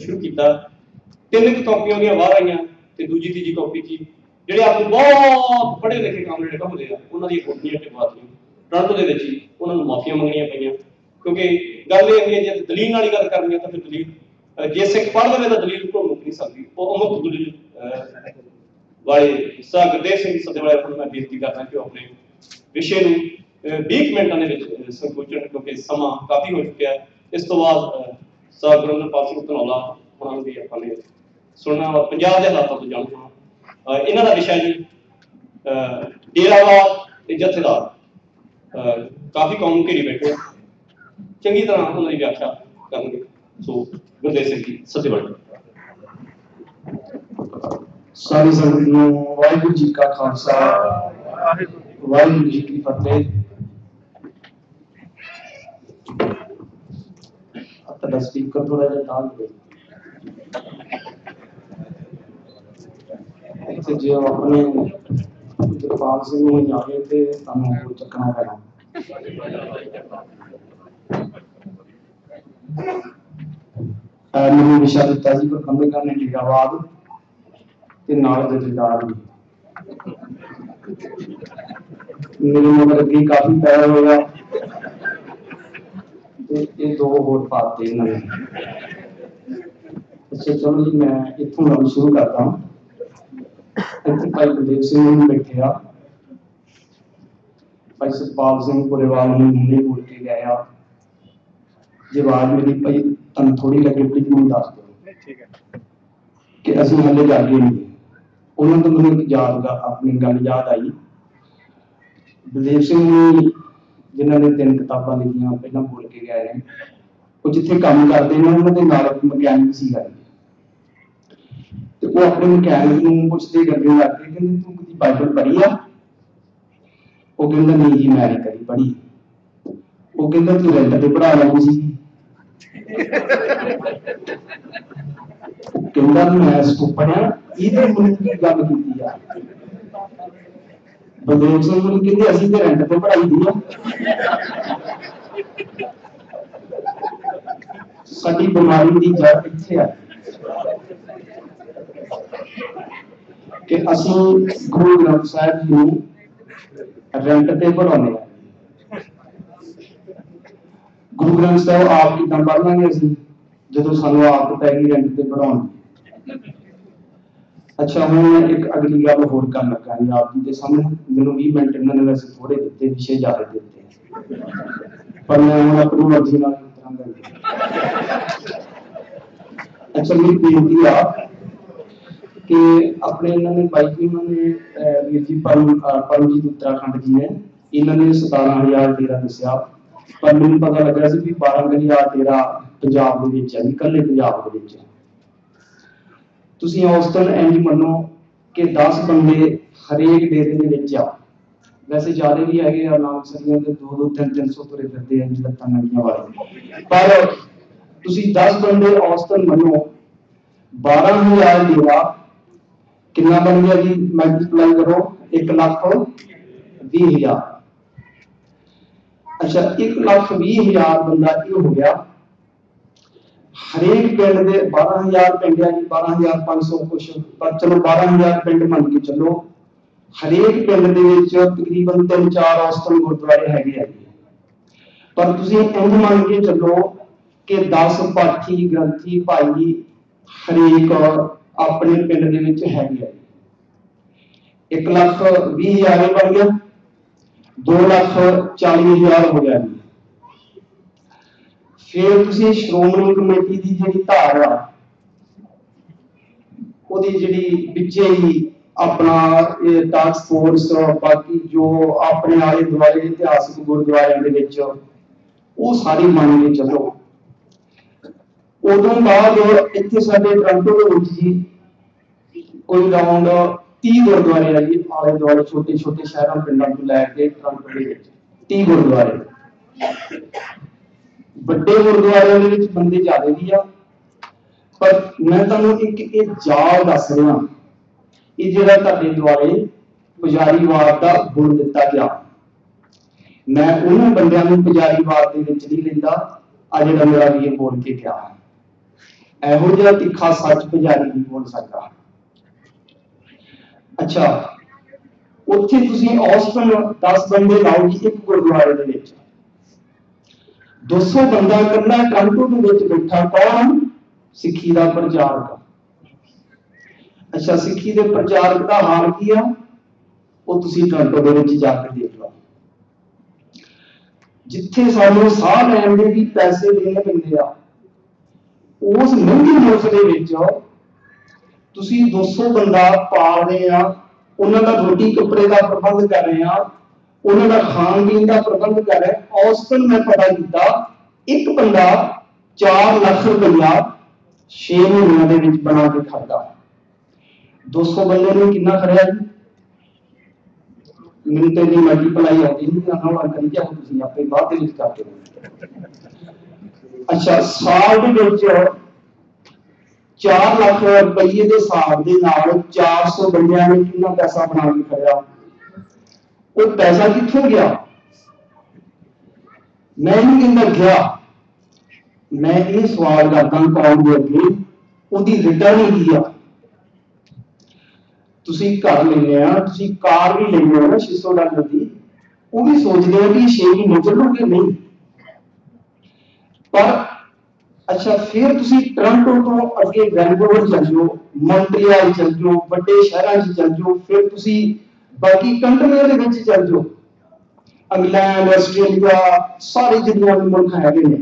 ਸ਼ੁਰੂ ਕੀਤਾ। ਤਿੰਨ ਕੁ ਕਾਪੀਆਂ ਉਹਦੀਆਂ ਬਾਹਰ ਆਈਆਂ ਤੇ ਦੂਜੀ ਤੀਜੀ ਕਾਪੀ ਕੀ ਜਿਹੜੇ ਆਪ ਨੂੰ ਬਹੁਤ ਪੜ੍ਹੇ ਲਿਖੇ ਕਾਮਰੇਡ ਕਹਾਉਂਦੇ ਆ ਉਹਨਾਂ ਦੀ ਕੋਪੀਆਂ ਤੇ ਬਾਤ ਨਹੀਂ ਟੋਰਾਂਟੋ ਦੇ ਵਿੱਚ ਹੀ ਉਹਨਾਂ ਨੂੰ ਮਾਫੀਆਂ ਮੰਗਣੀਆਂ ਪਈਆਂ। ਕਿਉਂਕਿ ਗੱਲ ਇਹ ਹੈ ਜੇ ਦਲੀਲ ਨਾਲ ਹੀ ਗੱਲ ਕਰਨੀ ਹੈ ਤਾਂ ਫਿਰ ਦਲੀਲ ਜੇ ਸਿੱਖ ਪੜ੍ਹ ਲਵੇ ਤਾਂ ਦਲੀਲ ਕੋਲ ਮੁੱਕ ਨਹੀਂ ਸਕਦੀ। ਉਹ ਅਮੁਕ ਦਲੀਲ ਵਾਲੇ ਸਾ ਗੁਰਦੇਵ ਸਿੰਘ ਸਦੇ ਵਾਲੇ ਨੂੰ ਮੈਂ ਬੇਨਤੀ ਕਰਦਾ ਕਿ ਆਪਣੇ ਵਿਸ਼ੇ ਨੂੰ ਅਹ, 20 ਮਿੰਟਾਂ ਦੇ ਵਿੱਚ ਸੰਕੋਚਣ ਕਿਉਂਕਿ ਸਮਾਂ ਕਾਫੀ ਹੋ ਚੁੱਕਿਆ। ਹੈ ਇਸ ਤੋਂ ਬਾਅਦ ਸਾਹ ਗੁਰਿੰਦਰਪਾਲ ਸਿੰਘ ਧਨੌਲਾ ਉਹਨਾਂ ਦੀ ਆਪਾਂ ਨੇ ਸੁਣਨਾ ਵਾ ਪੰਜਾਬ ਦੇ ਹਾਲਾਤਾਂ ਤੋਂ ਜਾਣਨਾ ਇਹਨਾਂ ਦਾ ਵਿਸ਼ਾ ਜੀ ਡੇਰਾਵਾਦ ਤੇ ਜਥੇਦਾਰ। ਕਾਫੀ ਕੌਮ ਘੇਰੀ ਬੈਠੇ ਚੰਗੀ ਤਰ੍ਹਾਂ ਉਹਨਾਂ ਦੀ ਵਿਆਖਿਆ ਕਰਨਗੇ। ਸੋ ਗੁਰਦੇਵ ਸਿੰਘ ਜੀ ਸਤਿਵੜ ਸਾਰੀ ਸੰਗਤ ਨੂੰ ਵਾਹਿਗੁਰੂ ਜੀ ਕਾ ਖਾਲਸਾ, ਵਾਹਿਗੁਰੂ ਜੀ ਕੀ ਫਤਿਹ। ਆਪਣਾ ਸਪੀਕਰ ਥੋੜਾ ਜਿਹਾ ਡਾਲ ਦੇ ਇੱਥੇ ਜੇ ਉਹ ਆਪਣੇ ਜਗਪਾਲ ਸਿੰਘ ਨੂੰ ਜਾਵੇ ਤੇ ਤੁਹਾਨੂੰ ਉਹ ਚੱਕਣਾ ਪੈਣਾ। ਅਹ ਮੈਨੂੰ ਵਿਸ਼ਾ ਦਿੱਤਾ ਜੀ ਪ੍ਰਬੰਧਕਾਂ ਨੇ ਲੀਲਾਵਾਦ ਤੇ ਨਾਲ ਜਥੇਦਾਰ ਵੀ। ਮੇਰੇ ਮਗਰ ਅੱਗੇ ਕਾਫੀ ਪੈਰ ਹੋਇਆ। ਤੇ ਇਹ ਦੋ ਹੋਰ ਪਾਤੇ ਇਹਨਾਂ ਨੇ ਅੱਛਾ ਚਲੋ ਜੀ ਮੈਂ ਇੱਥੋਂ ਗੱਲ ਸ਼ੁਰੂ ਕਰਦਾ ਹਾਂ ਇੱਥੇ ਭਾਈ ਕੁਲਦੀਪ ਸਿੰਘ ਨੂੰ ਬੈਠਿਆ ਭਾਈ ਸਤਪਾਲ ਸਿੰਘ ਪੁਰੇਵਾਲ ਨੂੰ ਹੁਣੇ ਬੋਲ ਕੇ ਗਏ ਆ ਜੇ ਆਵਾਜ਼ ਮੇਰੀ ਭਾਈ ਤੁਹਾਨੂੰ ਥੋੜੀ ਲੱਗੇ ਪਲੀਜ਼ ਮੈਨੂੰ ਦੱਸ ਦਿਓ ਠੀਕ ਹੈ ਕਿ ਅਸੀਂ ਹਲੇ ਜਾਗੇ ਨਹੀਂ ਉਹਨਾਂ ਤੋਂ ਮੈਨੂੰ ਇੱਕ ਯਾਦ ਗਾ- ਆਪਣੀ ਗੱਲ ਯਾਦ ਆਈ ਬਲਦੇਵ ਸਿੰਘ ਜੀ ਜਿਨ੍ਹਾਂ ਨੇ ਤਿੰਨ ਕਿਤਾਬਾਂ ਲਿਖੀਆਂ, ਪਹਿਲਾਂ ਬੋਲ ਕੇ ਗਏ ਨੇ ਉਹ ਜਿੱਥੇ ਕੰਮ ਕਰਦੇ ਨੇ, ਉਹਨਾਂ ਦੇ ਨਾਲ ਮਕੈਨਿਕ ਸੀਗਾ ਤੇ ਉਹ ਆਪਣੇ ਮਕੈਨਿਕ ਨੂੰ ਪੁੱਛਦੇ ਕਰਦੇ ਲੱਗ ਗਏ ਕਹਿੰਦੇ, ਤੂੰ ਕਦੀ ਬਾਈਬਲ ਪੜ੍ਹੀ ਆ? ਉਹ ਕਹਿੰਦਾ, ਨਹੀਂ ਜੀ, ਮੈਂ ਨਹੀਂ ਕਦੀ ਪੜ੍ਹੀ। ਉਹ ਕਹਿੰਦਾ, ਤੂੰ ਰੈਂਟ ਤੇ ਪੜ੍ਹਾ ਲੈਣੀ ਸੀ? ਕਹਿੰਦਾ, ਮੈਂ ਇਸ ਪੜਿਆ ਇਹਦੇ ਮੁੰਡੇ ਦੀ ਗੱਲ ਕੀਤੀ ਆ। ਬਲਦੇਵ ਸਿੰਘ ਨੂੰ ਕਹਿੰਦੇ ਅਸੀਂ ਤੇ ਰੈਂਟ ਤੇ ਪੜਾਈ ਦੀ ਆ। ਸਾਡੀ ਬਿਮਾਰੀ ਦੀ ਜੜ ਇੱਥੇ ਆ? ਕਿ ਅਸੀਂ ਗੁਰੂ ਗ੍ਰੰਥ ਸਾਹਿਬ ਨੂੰ ਰੈਂਟ ਤੇ ਪੜਾਉਂਦੇ ਆ। ਗੁਰੂ ਗ੍ਰੰਥ ਸਾਹਿਬ ਆਪ ਕਿਦਾਂ ਪੜ੍ਹ ਲਾਂਗੇ ਅਸੀਂ, ਜਦੋਂ ਸਾਨੂੰ ਆਦਤ ਪੈ ਗਈ ਰੈਂਟ ਤੇ ਪੜਾਉਣ ਅੱਛਾ, ਹੁਣ ਇੱਕ ਅਗਲੀ ਗੱਲ ਹੋਰ ਕਰਨ ਲੱਗਾ ਜੀ ਆਪ ਜੀ ਦੇ ਸਾਹਮਣੇ। ਮੈਨੂੰ 20 ਮਿੰਟ ਇਹਨਾਂ ਨੇ ਵੈਸੇ ਥੋੜੇ ਦਿੱਤੇ ਵਿਸ਼ੇ ਜ਼ਿਆਦਾ ਦਿੱਤੇ ਪਰ ਮੈਂ ਹੁਣ ਆਪਣੀ ਮਰਜ਼ੀ ਨਾਲ ਉਤਰਾਂਗਾ ਅੱਛਾ, ਮੇਰੀ ਬੇਨਤੀ ਆ ਕਿ ਆਪਣੇ ਇਹਨਾਂ ਨੇ ਬਾਈ ਜੀ ਉਹਨਾਂ ਨੇ ਵੀਰ ਜੀ ਪਰਮ ਪਰਮਜੀਤ ਉੱਤਰਾਖੰਡ ਜੀ ਨੇ, ਇਹਨਾਂ ਨੇ 17000 ਡੇਰਾ ਦੱਸਿਆ। ਪਰ ਮੈਨੂੰ ਪਤਾ ਲੱਗਾ ਸੀ ਵੀ 12000 ਡੇਰਾ ਪੰਜਾਬ ਦੇ ਵਿੱਚ ਹੈ ਜੀ, ਇਕੱਲੇ ਪੰਜਾਬ ਦੇ ਵਿੱਚ ਹੈ ਤੁਸੀਂ ਔਸਤਨ ਇੰਜ ਮੰਨੋ ਕਿ 10 ਬੰਦੇ ਹਰੇਕ ਡੇਰੇ ਦੇ ਵਿੱਚ ਆ। ਵੈਸੇ ਜ਼ਿਆਦਾ ਵੀ ਹੈਗੇ ਆ, ਨਾਮ ਸਰੀਆਂ ਦੇ 2 2 3 300 ਤੁਰੇ ਫਿਰਦੇ ਆ, ਇੰਜ ਲੱਤਾਂ ਨੰਗੀਆਂ ਵਾਲੇ। ਪਰ ਤੁਸੀਂ 10 ਬੰਦੇ ਔਸਤਨ ਮੰਨੋ 12000 ਡੇਰਾ ਕਿੰਨਾ ਬਣ ਗਿਆ ਜੀ? ਮਲਟੀਪਲਾਈ ਕਰੋ 1 ਲੱਖ 20000 ਅੱਛਾ 1 ਲੱਖ 20000 ਬੰਦਾ ਇਹ ਹੋ ਗਿਆ? ਹਰੇਕ ਪਿੰਡ ਦੇ 12000 ਪਿੰਡ ਆ ਜੀ 12500 ਕੁਛ, ਪਰ ਚਲੋ 12000 ਪਿੰਡ ਮੰਨ ਕੇ ਚੱਲੋ। ਹਰੇਕ ਪਿੰਡ ਦੇ ਵਿੱਚ ਤਕਰੀਬਨ 3-4 ਔਸਤਨ ਗੁਰਦੁਆਰੇ ਹੈਗੇ ਆ ਪਰ ਤੁਸੀਂ ਇੰਜ ਮੰਨ ਕੇ ਚੱਲੋ ਕਿ 10 ਪਾਠੀ, ਗ੍ਰੰਥੀ, ਭਾਈ ਹਰੇਕ ਆਪਣੇ ਪਿੰਡ ਦੇ ਵਿੱਚ ਹੈਗੇ ਆ ਜੀ। 1 ਲੱਖ 20000 ਹਜ਼ਾਰ ਬਣ ਗਿਆ 2 ਲੱਖ 40000 ਹੋ ਗਿਆ ਜੀ। ਫਿਰ ਤੁਸੀਂ ਸ਼੍ਰੋਮਣੀ ਕਮੇਟੀ ਦੀ ਜਿਹੜੀ ਧਾਰ ਆ, ਉਹਦੀ ਜਿਹੜੀ ਵਿੱਚੇ ਹੀ ਆਪਣਾ ਇਹ ਟਾਸਕ ਫੋਰਸ ਬਾਕੀ ਜੋ ਆਪਣੇ ਆਲੇ ਦੁਆਲੇ ਇਤਿਹਾਸਕ ਗੁਰਦੁਆਰਿਆਂ ਦੇ ਵਿੱਚ, ਉਹ ਸਾਰੀ ਮੰਨ ਕੇ ਚੱਲੋ। ਉਦੋਂ ਬਾਅਦ ਇੱਥੇ ਸਾਡੇ ਟ੍ਰਾਂਟੋ ਦੇ ਵਿੱਚ ਜੀ, ਕੋਈ ਰਾਉਂਡ 30 ਗੁਰਦੁਆਰੇ ਆ ਜੀ, ਆਲੇ ਦੁਆਲੇ ਛੋਟੇ ਛੋਟੇ ਸ਼ਹਿਰਾਂ ਪਿੰਡਾਂ ਤੋਂ ਲੈ ਕੇ ਟ੍ਰਾਂਟੋ ਦੇ ਵਿੱਚ 30 ਗੁਰਦੁਆਰੇ। ਵੱਡੇ ਗੁਰਦੁਆਰਿਆਂ ਦੇ ਵਿੱਚ ਬੰਦੇ ਜ਼ਿਆਦਾ ਵੀ ਆ। ਪਰ ਮੈਂ ਤੁਹਾਨੂੰ ਇੱਕ ਇਹ ਜਾਲ ਦੱਸ ਰਿਹਾ। ਇਹ ਜਿਹੜਾ ਤੁਹਾਡੇ ਦੁਆਰੇ ਪੁਜਾਰੀਵਾਦ ਦਾ ਗੁਣ ਦਿੱਤਾ ਗਿਆ। ਮੈਂ ਉਹਨਾਂ ਬੰਦਿਆਂ ਨੂੰ ਪੁਜਾਰੀਵਾਦ ਦੇ ਵਿੱਚ ਨਹੀਂ ਲੈਂਦਾ। ਆ ਜਿਹੜਾ ਮੇਰਾ ਵੀ ਬੋਲ ਕੇ ਗਿਆ ਇਹੋ ਜਿਹਾ ਤਿੱਖਾ ਸੱਚ ਪੁਜਾਰੀ ਨਹੀਂ ਬੋਲ ਸਕਦਾ। ਅੱਛਾ, ਉੱਥੇ ਤੁਸੀਂ ਔਸਤਨ 10 ਬੰਦੇ ਲਾਓ ਜੀ ਇੱਕ ਗੁਰਦੁਆਰੇ ਦੇ ਵਿੱਚ। 200 ਬੰਦਾ ਕੱਲਾ ਟਰੰਟੋ ਦੇ ਵਿੱਚ ਬੈਠਾ, ਕੌਣ? ਸਿੱਖੀ ਦਾ ਪ੍ਰਚਾਰਕ। ਅੱਛਾ, ਸਿੱਖੀ ਦੇ ਪ੍ਰਚਾਰਕ ਦਾ ਹਾਲ ਕੀ ਆ? ਉਹ ਤੁਸੀਂ ਟਰੰਟੋ ਦੇ ਵਿੱਚ ਜਾ ਕੇ ਦੇਖ ਲਓ। ਜਿੱਥੇ ਸਾਨੂੰ ਸਾਹ ਲੈਣ ਦੇ ਵੀ ਪੈਸੇ ਦੇਣੇ ਪੈਂਦੇ ਆ, ਉਸ ਮਹਿੰਗੇ ਮੁਲਕ ਦੇ ਵਿੱਚ ਤੁਸੀਂ 200 ਬੰਦਾ ਪਾਲ ਰਹੇ ਆ, ਉਹਨਾਂ ਦਾ ਰੋਟੀ ਕੱਪੜੇ ਦਾ ਪ੍ਰਬੰਧ ਕਰ ਰਹੇ ਆ ਉਹਨਾਂ ਦਾ ਖਾਣ ਪੀਣ ਦਾ ਪ੍ਰਬੰਧ ਕਰ ਰਹੇ ਆ। ਔਸਤਨ ਮੈਂ ਪਤਾ ਕੀਤਾ, ਇੱਕ ਬੰਦਾ 4 ਲੱਖ ਰੁਪਇਆ 6 ਮਹੀਨਿਆਂ ਦੇ ਵਿੱਚ ਬਣਾ ਕੇ ਖਾਦਾ। 200 ਬੰਦੇ ਨੇ ਕਿੰਨਾ ਖੜਿਆ ਜੀ? ਮੈਨੂੰ ਤੇ ਨਹੀਂ ਮਲਟੀਪਲਾਈ ਆਉਂਦੀ ਨਹੀਂ ਤਾਂ ਨਾਲ ਕਰੀ ਜਾਓ, ਤੁਸੀਂ ਆਪੇ ਬਾਅਦ ਦੇ ਵਿੱਚ ਕਰਕੇ ਅੱਛਾ, ਸਾਲ ਦੇ ਵਿੱਚ 4 ਲੱਖ ਰੁਪਏ ਦੇ ਹਿਸਾਬ ਦੇ ਨਾਲ 400 ਬੰਦਿਆਂ ਨੇ ਕਿੰਨਾ ਪੈਸਾ ਬਣਾ ਕੇ ਖੜਿਆ ਉਹ ਪੈਸਾ ਕਿੱਥੋਂ ਗਿਆ? ਮੈਂ ਨਹੀਂ ਕਹਿੰਦਾ ਗਿਆ। ਮੈਂ ਇਹ ਸਵਾਲ ਕਰਦਾ ਕੌਮ ਦੇ ਅੱਗੇ, ਉਹਦੀ ਰਿਟਰਨ ਕੀ ਆ? ਤੁਸੀਂ ਘਰ ਲੈਂਦੇ ਆ, ਤੁਸੀਂ ਕਾਰ ਵੀ ਲੈਂਦੇ ਹੋ ਨਾ 600 ਡਾਲਰ ਦੀ ਉਹ ਵੀ ਸੋਚਦੇ ਆ ਕਿ 6 ਮਹੀਨੇ ਚੱਲੂਗੇ, ਨਹੀਂ। ਪਰ ਅੱਛਾ, ਫਿਰ ਤੁਸੀਂ ਟੋਰਾਂਟੋ ਤੋਂ ਅੱਗੇ ਵੈਨਕੂਵਰ ਚੱਲ ਜਾਓ ਮੌਂਟਰੀਅਲ ਚੱਲ ਜਾਓ, ਵੱਡੇ ਸ਼ਹਿਰਾਂ 'ਚ ਚੱਲ ਜਾਓ, ਫਿਰ ਤੁਸੀਂ ਬਾਕੀ ਕੰਟਰੀਆਂ ਦੇ ਵਿੱਚ ਚੱਲ ਜਾਓ ਇੰਗਲੈਂਡ ਆਸਟ੍ਰੇਲੀਆ ਸਾਰੇ ਜਿੰਨੇ ਵੀ ਮੁਲਕ ਹੈਗੇ ਨੇ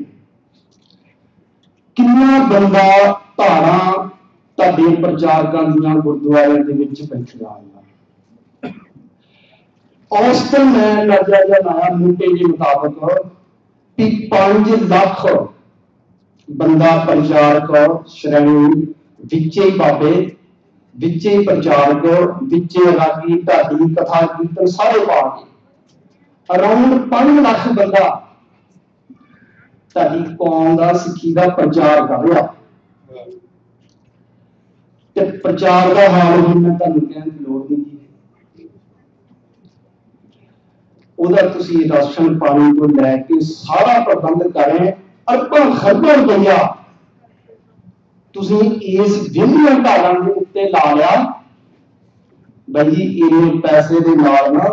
ਕਿੰਨਾ ਬੰਦਾ ਧਾਰਾਂ ਤੁਹਾਡੇ ਪ੍ਰਚਾਰਕਾਂ ਦੀਆਂ ਗੁਰਦੁਆਰਿਆਂ ਦੇ ਵਿੱਚ ਬੈਠੀਆਂ ਹੋਈਆਂ ਔਸਤਨ ਮੈਂ ਨਜ਼ਰ ਜਾਂ ਲਾਇਆ ਮੂਟੇ ਦੇ ਮੁਤਾਬਕ ਕਿ 5 ਲੱਖ ਬੰਦਾ ਪ੍ਰਚਾਰਕ ਸ਼੍ਰੇਣੀ ਵਿੱਚੇ ਹੀ ਬਾਬੇ ਵਿੱਚੇ ਪ੍ਰਚਾਰਕ ਵਿੱਚੇ ਰਾਗੀ ਢਾਡੀ ਕਥਾ, ਕੀਰਤਨ ਸਾਰੇ ਪਾ ਕੇ। ਅਰਾਊਂਡ 5 ਲੱਖ ਬੰਦਾ ਤੁਹਾਡੀ ਕੌਮ ਦਾ, ਸਿੱਖੀ ਦਾ ਪ੍ਰਚਾਰ ਕਰ ਰਿਹਾ। ਤੇ ਪ੍ਰਚਾਰ ਦਾ ਹਾਲ ਹੁਣ ਮੈਂ ਤੁਹਾਨੂੰ ਕਹਿਣ ਦੀ ਲੋੜ ਨਹੀਂ ਉਹਦਾ ਤੁਸੀਂ ਰਾਸ਼ਨ ਪਾਣੀ ਤੋਂ ਲੈ ਕੇ ਸਾਰਾ ਪ੍ਰਬੰਧ ਕਰ ਰਹੇ ਅਰਬਾਂ ਖਰਬਾਂ ਰੁਪਈਆ ਤੁਸੀਂ ਇਸ ਵਿੰਦੀਆਂ ਧਾਰਾਂ ਦੇ ਉੱਤੇ ਲਾ ਲਿਆ ਬਈ ਜੀ ਇਹਨੇ ਪੈਸੇ ਦੇ ਨਾਲ ਨਾ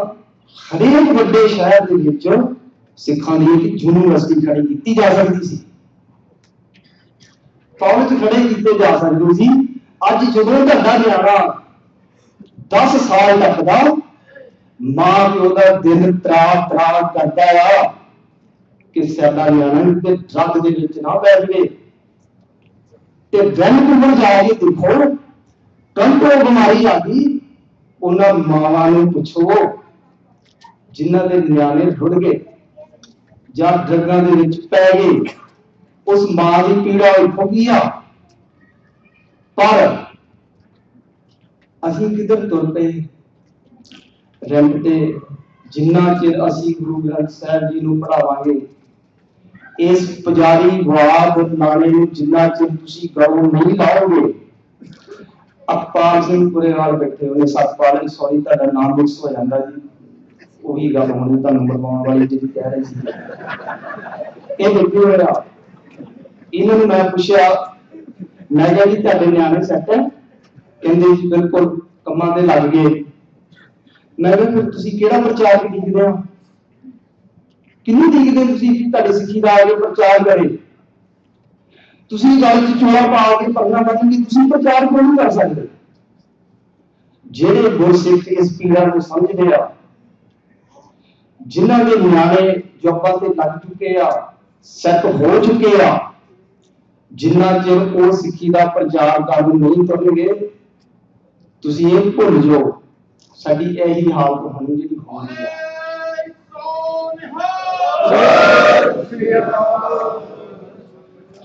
ਹਰੇਕ ਵੱਡੇ ਸ਼ਹਿਰ ਦੇ ਵਿੱਚ ਸਿੱਖਾਂ ਦੀ ਇੱਕ ਯੂਨੀਵਰਸਿਟੀ ਖੜੀ ਕੀਤੀ ਜਾ ਸਕਦੀ ਸੀ ਕਾਲਜ ਖੜੇ ਕੀਤੇ ਜਾ ਸਕਦੇ ਸੀ ਅੱਜ ਜਦੋਂ ਤੁਹਾਡਾ ਨਿਆਣਾ 10 ਸਾਲ ਤੱਕ ਦਾ ਮਾਂ ਪਿਓ ਦਾ ਦਿਲ ਤਰਾ ਤਰਾ ਕਰਦਾ ਆ ਕਿ ਸਾਡਾ ਨਿਆਣਾ ਤੇ ਡਰੱਗ ਦੇ ਵਿੱਚ ਨਾ ਪੈ ਜਾਵੇ ਤੇ ਵੈਨਕੂਵਰ ਜਾ ਕੇ ਦੇਖੋ ਕੰਟਰੋ ਬਿਮਾਰੀ ਆ ਗਈ, ਉਹਨਾਂ ਮਾਵਾਂ ਨੂੰ ਪੁੱਛੋ, ਜਿਨ੍ਹਾਂ ਦੇ ਨਿਆਣੇ ਰੁੜ ਗਏ ਜਾਂ ਡਰੱਗਾਂ ਦੇ ਵਿੱਚ ਪੈ ਗਏ, ਉਸ ਮਾਂ ਦੀ ਪੀੜਾ ਉੱਠੋ ਆ। ਪਰ ਅਸੀਂ ਕਿੱਧਰ ਤੁਰ ਪਏ? ਰੈਂਪ ਤੇ ਜਿੰਨਾ ਚਿਰ ਅਸੀਂ ਗੁਰੂ ਗ੍ਰੰਥ ਸਾਹਿਬ ਜੀ ਨੂੰ ਪੜਾਵਾਂਗੇ ਇਸ ਪੁਜਾਰੀ ਵਾਦ ਨਾਲੇ ਨੂੰ ਜਿੰਨਾ ਚਿਰ ਤੁਸੀਂ ਗਾਉਂ ਨਹੀਂ ਲਾਓਗੇ ਅਪਾਰ ਸਿੰਘ ਪੁਰੇਵਾਲ ਬੈਠੇ ਹੋਏ ਸਤਪਾਲ ਸੌਰੀ ਤੁਹਾਡਾ ਨਾਮ ਮਿਕਸ ਹੋ ਜਾਂਦਾ ਜੀ ਉਹੀ ਗੱਲ ਹੁਣ ਤੁਹਾਨੂੰ ਬਰਵਾਉਣ ਵਾਲੀ ਜਿਹੜੀ ਕਹਿ ਰਹੀ ਸੀ ਇਹ ਬੈਠੇ ਹੋਏ ਆ ਇਹਨਾਂ ਨੂੰ ਮੈਂ ਪੁੱਛਿਆ ਮੈਂ ਕਿਹਾ ਜੀ ਤੁਹਾਡੇ ਨਿਆਣੇ ਸੈੱਟ ਹੈ ਕਹਿੰਦੇ ਜੀ ਬਿਲਕੁਲ ਕੰਮਾਂ ਤੇ ਲੱਗ ਗਏ ਮੈਂ ਕਿਹਾ ਫਿਰ ਤੁਸੀਂ ਕਿਹੜਾ ਪ੍ਰਚਾਰ ਲਿਖਦੇ ਹੋ ਕਿੰਨੀ ਲਿਖਦੇ ਤੁਸੀਂ ਤੁਹਾਡੇ ਸਿੱਖੀ ਦਾ ਆਗੇ ਪ੍ਰਚਾਰ ਕਰੇ? ਤੁਸੀਂ ਗੱਲ ਚ ਚੋਲਾ ਪਾ ਕੇ ਪਰਨਾ ਕਿ ਤੁਸੀਂ ਪ੍ਰਚਾਰ ਕਿਉਂ ਨਹੀਂ ਕਰ ਸਕਦੇ? ਜਿਹੜੇ ਗੁਰਸਿੱਖ ਇਸ ਪੀੜਾ ਨੂੰ ਸਮਝਦੇ ਆ, ਜਿਨ੍ਹਾਂ ਦੇ ਨਿਆਣੇ ਜੋਬਾਂ ਤੇ ਲੱਗ ਚੁੱਕੇ ਆ ਸੈੱਟ ਹੋ ਚੁੱਕੇ ਆ, ਜਿੰਨਾ ਚਿਰ ਉਹ ਸਿੱਖੀ ਦਾ ਪ੍ਰਚਾਰ ਕਰਨ ਨਹੀਂ ਕਰਨਗੇ, ਤੁਸੀਂ ਇਹ ਭੁੱਲ ਜਾਓ। ਸਾਡੀ ਇਹੀ ਹਾਲਤ ਹੋਣੀ ਜਿਹੜੀ ਹੋਣੀ ਹੈ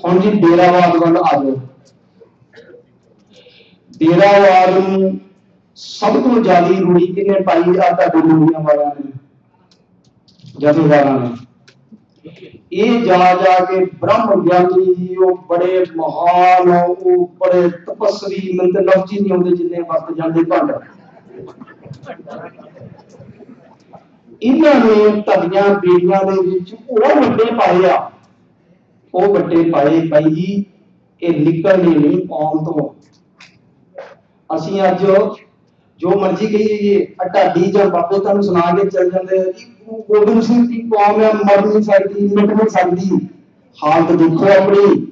ਹੁਣ ਜੀ ਡੇਰਾਵਾਦ ਵੱਲ ਆ ਜਾਓ। ਡੇਰਾਵਾਦ ਨੂੰ ਸਭ ਤੋਂ ਜ਼ਿਆਦਾ ਰੂੜੀ ਕਿਨੇ ਪਾਈ ਆ ਤੁਹਾਡੇ ਦੁਨੀਆ ਵਾਲਿਆਂ ਨੇ? ਜਥੇਦਾਰਾਂ ਨੇ। ਇਹ ਜਾ ਜਾ ਕੇ ਬ੍ਰਹਮ ਗਿਆਨੀ ਜੀ, ਉਹ ਬੜੇ ਮਹਾਨ, ਉਹ ਬੜੇ ਤਪਸਵੀ ਮੈਨੂੰ ਤੇ ਨਹੀਂ ਆਉਂਦੇ ਜਿੰਨੇ ਵਰਤ ਜਾਂਦੇ ਭੰਡ। ਇਹਨਾਂ ਨੇ ਤਦੀਆਂ ਬੇੜੀਆਂ ਦੇ ਵਿੱਚ ਉਹ ਵੱਡੇ ਪਾਏ ਆ। ਉਹ ਵੱਡੇ ਪਾਏ ਬਾਈ ਜੀ, ਇਹ ਨਿਕਲਣੀ ਨਹੀਂ ਕੌਮ ਤੋਂ। ਅਸੀਂ ਅੱਜ ਜੋ ਮਰਜ਼ੀ ਕਹੀਏ ਜੀ ਜਾਂ ਬਾਬੇ ਤੁਹਾਨੂੰ ਸੁਣਾ ਕੇ ਚੱਲ ਜਾਂਦੇ ਆ ਜੀ, ਗੁਰੂ ਗੋਬਿੰਦ ਸਿੰਘ ਦੀ ਕੌਮ ਹੈ ਮਰ ਨਹੀਂ ਸਕਦੀ, ਮਿਟ ਨਹੀਂ ਸਕਦੀ। ਹਾਲਤ ਦੇਖੋ ਆਪਣੀ।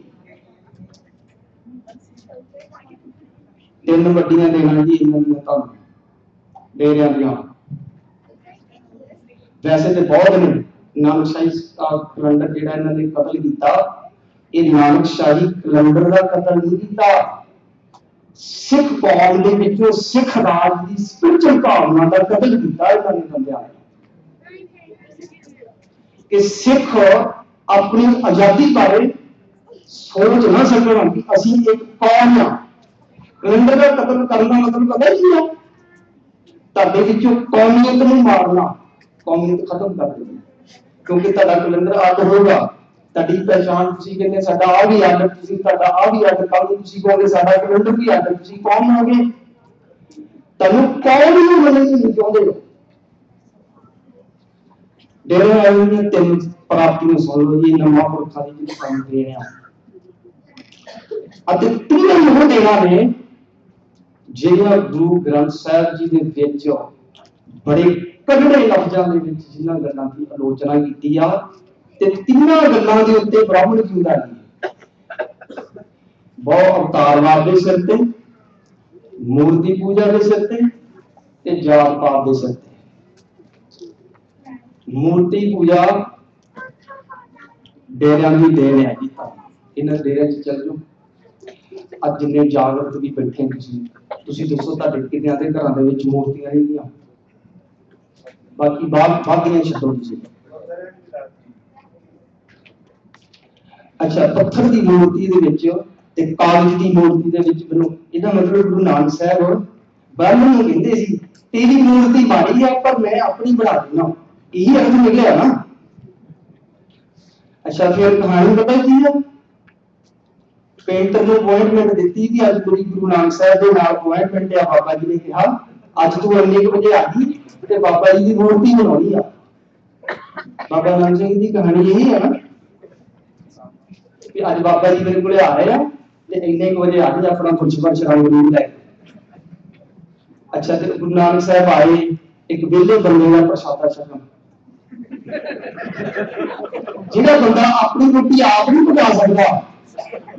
ਤਿੰਨ ਵੱਡੀਆਂ ਦੇਣਾ ਜੀ ਇਹਨਾਂ ਦੀਆਂ ਤੁਹਾਨੂੰ ਡੇਰਿਆਂ ਦੀਆਂ। ਵੈਸੇ ਤੇ ਬਹੁਤ ਨੇ, ਨਾਨਕ ਸ਼ਾਹੀ ਕੈਲੰਡਰ ਜਿਹੜਾ ਇਹਨਾਂ ਨੇ ਕਤਲ ਕੀਤਾ, ਇਹ ਨਾਨਕ ਸ਼ਾਹੀ ਕੈਲੰਡਰ ਦਾ ਕਤਲ ਨਹੀਂ ਕੀਤਾ। ਸਿੱਖ ਕੌਮ ਦੇ ਵਿੱਚੋਂ ਸਿੱਖ ਰਾਜ ਦੀ ਸਪਿਰਚੁਅਲ ਭਾਵਨਾ ਦਾ ਕਤਲ ਕੀਤਾ ਇਹਨਾਂ ਨੇ ਬੰਦਿਆਂ ਕਿ ਸਿੱਖ ਆਪਣੀ ਆਜ਼ਾਦੀ ਬਾਰੇ ਸੋਚ ਨਾ ਸਕਣ ਕਿ ਅਸੀਂ ਇੱਕ ਕੌਮ ਹਾਂ। ਕੈਲੰਡਰ ਦਾ ਕਤਲ ਕਰਨ ਦਾ ਮਤਲਬ ਪਤਾ ਕੀ ਹੈ। ਤੁਹਾਡੇ ਵਿੱਚੋਂ ਕੌਮੀਅਤ ਨੂੰ ਮਾਰਨਾ। ਕੌਮੀਅਤ ਖਤਮ ਕਰ ਦੇਣੀ ਕਿਉਂਕਿ ਤੁਹਾਡਾ ਕੈਲੰਡਰ ਅੱਡ ਹੋਗਾ ਤੁਹਾਡੀ ਪਛਾਣ ਤੁਸੀਂ ਕਹਿੰਦੇ ਸਾਡਾ ਆ ਵੀ ਅੱਡ ਤੁਸੀਂ ਤੁਹਾਡਾ ਆ ਵੀ ਅੱਡ ਕੱਲ ਨੂੰ ਤੁਸੀਂ ਕਹੋਗੇ ਸਾਡਾ ਕੈਲੰਡਰ ਵੀ ਅੱਡ ਤੁਸੀਂ ਕੌਣ ਹੋਗੇ ਤੁਹਾਨੂੰ ਕੌਣ ਨੂੰ ਮੰਨਣੀ ਨਹੀਂ ਚਾਹੁੰਦੇ ਹੋ ਡੇਰੇ ਆਏ ਨੇ ਤਿੰਨ ਪ੍ਰਾਪਤੀਆਂ ਸੁਣ ਲਓ ਜੀ ਨਵਾਂ ਪੁਰਖਾਂ ਦੀ ਜਿਹੜੀ ਕੰਮ ਦੇ ਰਹੇ ਆ ਅਤੇ ਤਿੰਨੇ ਉਹ ਦੇਣਾ ਨੇ ਜਿਹੜਾ ਗੁਰੂ ਗ੍ਰੰਥ ਸਾਹਿਬ ਜੀ ਦੇ ਵਿੱਚ ਬੜੇ ਕੜੜੇ ਲਫ਼ਜ਼ਾਂ ਦੇ ਵਿੱਚ ਜਿਨ੍ਹਾਂ ਗੱਲਾਂ ਦੀ ਆਲੋਚਨਾ ਕੀਤੀ ਆ ਤੇ ਤਿੰਨਾਂ ਗੱਲਾਂ ਦੇ ਉੱਤੇ ਬ੍ਰਾਹਮਣ ਜ਼ਿੰਮੇਦਾਰੀ ਹੈ ਬਹੁ ਅਵਤਾਰਵਾਦ ਦੇ ਸਿਰ ਤੇ, ਮੂਰਤੀ ਪੂਜਾ ਦੇ ਸਿਰ ਤੇ ਤੇ ਜਾਤ ਪਾਤ ਦੇ ਸਿਰ ਤੇ। ਮੂਰਤੀ ਪੂਜਾ ਡੇਰਿਆਂ ਦੀ ਦੇਣ ਹੈ ਜੀ ਇਹਨਾਂ ਡੇਰਿਆਂ 'ਚ ਚੱਲ ਜਾਓ। ਅੱਜ ਜਿੰਨੇ ਜਾਗਰਤ ਵੀ ਬੈਠੇ ਤੁਸੀਂ। ਤੁਸੀਂ ਦੱਸੋ ਤੁਹਾਡੇ ਕਿੰਨਿਆਂ ਦੇ ਘਰਾਂ ਦੇ ਵਿੱਚ ਮੂਰਤੀਆਂ ਹੈਗੀਆਂ? ਬਾਕੀ ਬਾਅਦ ਬਾਕੀਆਂ ਛੱਡੋ ਤੁਸੀਂ। ਅੱਛਾ, ਪੱਥਰ ਦੀ ਮੂਰਤੀ ਦੇ ਵਿੱਚ ਤੇ ਕਾਗਜ਼ ਦੀ ਮੂਰਤੀ ਦੇ ਵਿੱਚ ਮੈਨੂੰ ਇਹਦਾ ਮਤਲਬ ਗੁਰੂ ਨਾਨਕ ਸਾਹਿਬ ਬ੍ਰਾਹਮਣ ਨੂੰ ਕਹਿੰਦੇ ਸੀ, ਤੇਰੀ ਮੂਰਤੀ ਮਾੜੀ ਆ, ਪਰ ਮੈਂ ਆਪਣੀ ਬਣਾ ਦਿੰਦਾ ਇਹੀ ਅਰਥ ਨਿਕਲਿਆ ਨਾ। ਅੱਛਾ, ਫਿਰ ਕਹਾਣੀ ਪਤਾ ਕੀ ਹੈ ਪੇਂਟਰ ਨੂੰ ਅਪਾਇੰਟਮੈਂਟ ਦਿੱਤੀ ਕਿ ਅੱਜ ਗੁਰੂ ਨਾਨਕ ਸਾਹਿਬ ਦੇ ਨਾਲ ਅਪਾਇੰਟਮੈਂਟ ਆ, ਬਾਬਾ ਜੀ ਨੇ ਕਿਹਾ, ਅੱਜ ਤੂੰ ਇੰਨੇ ਕੁ ਵਜੇ ਆ ਜੀ ਤੇ ਬਾਬਾ ਜੀ ਦੀ ਮੂਰਤੀ ਬਣਾਉਣੀ ਆ। ਬਾਬਾ ਨਾਨਕ ਸਿੰਘ ਦੀ ਕਹਾਣੀ ਇਹੀ ਹੈ ਨਾ ਕਿ ਅੱਜ ਬਾਬਾ ਜੀ ਮੇਰੇ ਕੋਲੇ ਆ ਰਹੇ ਆ ਤੇ ਇੰਨੇ ਕੁ ਵਜੇ ਆ ਜੀ ਆਪਣਾ ਪੁਰਸ਼ਪਰ ਸ਼ਰਮ ਗੁਰੂ ਲੈ ਅੱਛਾ, ਤੇ ਗੁਰੂ ਨਾਨਕ ਸਾਹਿਬ ਆਏ, ਇੱਕ ਵਿਹਲੇ ਬੰਦੇ ਦਾ ਪ੍ਰਸ਼ਾਦਾ ਛਕਣ। ਜਿਹੜਾ ਬੰਦਾ ਆਪਣੀ ਰੋਟੀ ਆਪ ਨਹੀਂ ਪਕਾ ਸਕਦਾ,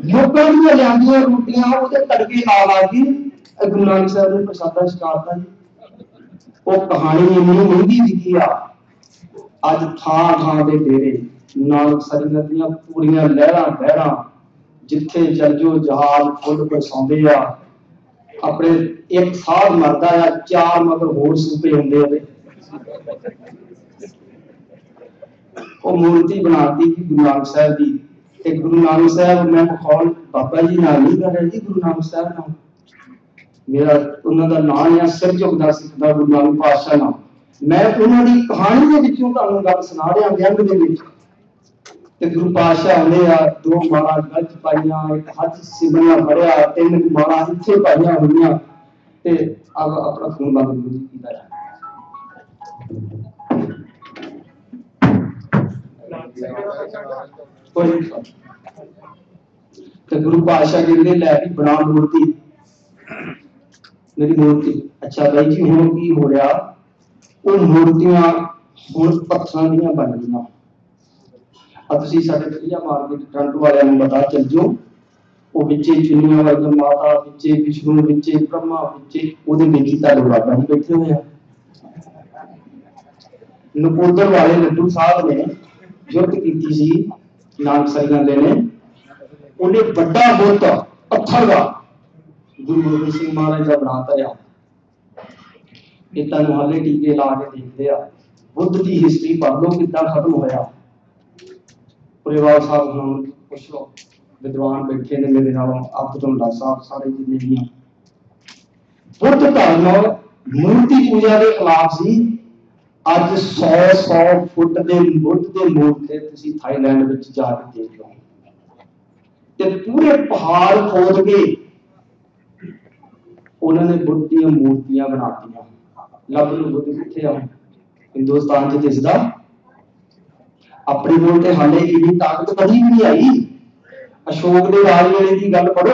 ਲੋਕਾਂ ਦੀਆਂ ਲਿਆਂਦੀਆਂ ਰੋਟੀਆਂ ਉਹਦੇ ਤੜਕੇ ਲਾ ਲਾ ਕੇ ਗੁਰੂ ਨਾਨਕ ਸਾਹਿਬ ਨੇ ਪ੍ਰਸ਼ਾਦਾ ਛਕਾਤਾ ਜੀ। ਉਹ ਕਹਾਣੀ ਇੰਨੀ ਮਹਿੰਗੀ ਵਿਕੀ ਆ? ਅੱਜ ਥਾਂ ਥਾਂ ਦੇ ਡੇਰੇ ਨਾਨਕ ਸਰੀਆਂ ਦੀਆਂ ਪੂਰੀਆਂ ਲਹਿਰਾਂ ਲਹਿਰਾਂ ਜਿੱਥੇ ਜਲਜੋ ਜਹਾਜ਼ ਫੁੱਲ ਬਰਸਾਉਂਦੇ ਆ, ਆਪਣੇ ਇੱਕ ਸਾਧ ਮਰਦਾ ਆ, ਚਾਰ ਮਤਲਬ ਹੋਰ ਸੂਪੇ ਹੁੰਦੇ ਉਹਦੇ। ਉਹ ਮੂਰਤੀ ਬਣਾਤੀ ਕਿ ਗੁਰੂ ਨਾਨਕ ਸਾਹਿਬ ਦੀ, ਤੇ ਗੁਰੂ ਨਾਨਕ ਸਾਹਿਬ ਮੈਂ ਬਖੌਲ ਬਾਬਾ ਜੀ ਨਾਲ ਨਹੀਂ ਕਰ ਰਿਹਾ ਜੀ, ਗੁਰੂ ਨਾਨਕ ਸਾਹਿਬ ਨਾਲ। ਮੇਰਾ ਉਹਨਾਂ ਦਾ ਨਾਮ ਆ ਸਿਰ ਦਾ ਸਿੱਖ ਦਾ ਗੁਰੂ ਨਾਨਕ ਪਾਤਸ਼ਾਹ ਨਾਮ ਮੈਂ ਉਹਨਾਂ ਦੀ ਕਹਾਣੀ ਦੇ ਵਿੱਚੋਂ ਤੁਹਾਨੂੰ ਗੱਲ ਸੁਣਾ ਰਿਹਾ, ਵਿਅੰਗ ਦੇ ਵਿੱਚ। ਤੇ ਗੁਰੂ ਪਾਤਸ਼ਾਹ ਆਉਂਦੇ ਆ, ਦੋ ਮਾਲਾ ਗੱਜ ਪਾਈਆਂ, ਇੱਕ ਹੱਥ ਸਿਮਰਿਆ ਫੜਿਆ ਤਿੰਨ ਮਾਲਾ ਇੱਥੇ ਪਾਈਆਂ ਹੋਈਆਂ। ਤੇ ਆਪ ਆਪਣਾ ਫੋਨ ਬੰਦ ਗੁਰੂ ਜੀ ਕੀਤਾ ਜਾ ਕੋਈ ਤੇ ਗੁਰੂ ਪਾਤਸ਼ਾਹ ਕਹਿੰਦੇ ਲੈ ਵੀ ਬਣਾ ਮੂਰਤੀ। ਮੇਰੀ ਮੂਰਤੀ। ਅੱਛਾ ਬਾਈ ਜੀ, ਹੁਣ ਕੀ ਹੋ ਰਿਹਾ? ਉਹ ਮੂਰਤੀਆਂ ਹੁਣ ਪੱਥਰਾਂ ਦੀਆਂ ਬਣ ਗਈਆਂ। ਆ ਤੁਸੀਂ ਸਾਡੇ ਵਧੀਆ ਮਾਰਕੀਟ ਟਰੰਟੋ ਵਾਲਿਆਂ ਨੂੰ ਬਤਾ ਚੱਲ ਜਾਓ। ਉਹ ਵਿੱਚੇ ਚੁੰਨੀਆਂ ਵਾਲੀਆਂ ਮਾਤਾ ਵਿੱਚੇ, ਵਿਸ਼ਨੂੰ ਵਿੱਚੇ, ਬ੍ਰਹਮਾ ਵਿੱਚੇ, ਉਹਦੇ ਵਿੱਚ ਹੀ ਬਾਬਾ ਜੀ ਬੈਠੇ ਹੋਏ ਆ। ਨਕੋਦਰ ਵਾਲੇ ਲੱਡੂ ਸਾਹਿਬ ਨੇ ਯੁੱਧ ਕੀਤੀ ਸੀ ਨਾਨਕ ਸਰੀਆਂ ਦੇ ਨੇ। ਉਹਨੇ ਵੱਡਾ ਬੁੱਤ ਪੱਥਰ ਦਾ ਗੁਰੂ ਗੋਬਿੰਦ ਸਿੰਘ ਮਹਾਰਾਜ ਦਾ ਬਣਾਤਾ ਆ ਇਹ ਤੁਹਾਨੂੰ ਹਾਲੇ ਟੀਕੇ ਲਾ ਕੇ ਦੇਖਦੇ ਆ। ਬੁੱਧ ਦੀ ਹਿਸਟਰੀ ਪੜ੍ਹ ਲਓ, ਕਿੱਦਾਂ ਖਤਮ ਹੋਇਆ। ਪਰਿਵਾਰ ਸਾਹਿਬ ਨੂੰ ਪੁੱਛ ਲਓ, ਵਿਦਵਾਨ ਬੈਠੇ ਨੇ ਮੇਰੇ ਨਾਲੋਂ ਅਬਦੁੱਲਾ ਸਾਹਿਬ ਸਾਰੇ ਜਿੰਨੇ ਵੀ ਆ। ਬੁੱਧ ਧਰਮ ਮੂਰਤੀ ਪੂਜਾ ਦੇ ਖਿਲਾਫ ਸੀ। ਅੱਜ 100 100 ਫੁੱਟ ਦੇ ਬੁੱਧ ਦੇ ਮੂਰਤੇ ਤੁਸੀਂ ਥਾਈਲੈਂਡ ਵਿੱਚ ਜਾ ਕੇ ਦੇਖ ਲਓ। ਤੇ ਪੂਰੇ ਪਹਾੜ ਖੋਦ ਕੇ ਉਹਨਾਂ ਨੇ ਬੁੱਧ ਦੀਆਂ ਮੂਰਤੀਆਂ ਬਣਾਤੀਆਂ ਲੱਭ ਨੂੰ ਬੁੱਧ ਕਿੱਥੇ ਆ ਹਿੰਦੁਸਤਾਨ 'ਚ ਦਿਸਦਾ ਆਪਣੀ ਮੂਰਤ ਤੇ ਹਾਲੇ ਇੰਨੀ ਤਾਕਤ ਕਦੀ ਵੀ ਨਹੀਂ ਆਈ ਅਸ਼ੋਕ ਦੇ ਰਾਜ ਵੇਲੇ ਦੀ ਗੱਲ ਪੜੋ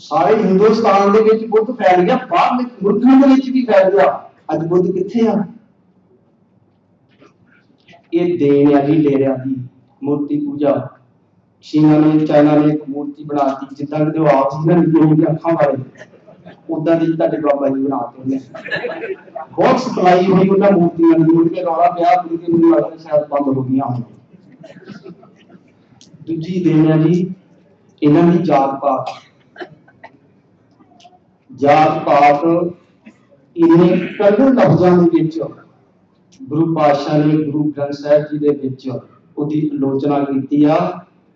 ਸਾਰੇ ਹਿੰਦੁਸਤਾਨ ਦੇ ਵਿੱਚ ਬੁੱਧ ਫੈਲ ਗਿਆ ਬਾਹਰ ਦੇ ਮੁਲਕਾਂ ਦੇ ਵਿੱਚ ਵੀ ਫੈਲ ਗਿਆ ਅੱਜ ਬੁੱਧ ਕਿੱਥੇ ਆ ਇਹ ਦੇਣ ਆ ਜੀ ਡੇਰਿਆਂ ਦੀ ਮੂਰਤੀ ਪੂਜਾ ਚੀਨਾ ਨੇ ਚਾਈਨਾ ਨੇ ਇੱਕ ਮੂਰਤੀ ਬਣਾਤੀ ਜਿੱਦਾਂ ਕਿ ਉਹ ਆਪ ਸੀ ਉਦਾਂ ਦੀ ਤੁਹਾਡੇ ਬਾਬਾ ਜੀ ਬਣਾਤੇ ਉਹਨੇ ਬਹੁਤ ਸਪਲਾਈ ਹੋਈ ਉਹਨਾਂ ਮੂਰਤੀਆਂ ਦੀ ਮੁੜ ਕੇ ਰੌਲਾ ਪਿਆ ਮੁੜ ਕੇ ਮੈਨੂੰ ਲੱਗਦਾ ਸ਼ਾਇਦ ਬੰਦ ਹੋ ਗਈਆਂ ਹੁਣ ਦੂਜੀ ਦੇਣ ਆ ਜੀ ਇਹਨਾਂ ਦੀ ਜਾਤ ਪਾਤ ਜਾਤ ਪਾਤ ਇਹਨੇ ਕੜਵੇ ਲਫ਼ਜ਼ਾਂ ਦੇ ਵਿੱਚ ਗੁਰੂ ਪਾਤਸ਼ਾਹ ਨੇ ਗੁਰੂ ਗ੍ਰੰਥ ਸਾਹਿਬ ਜੀ ਦੇ ਵਿੱਚ ਉਹਦੀ ਆਲੋਚਨਾ ਕੀਤੀ ਆ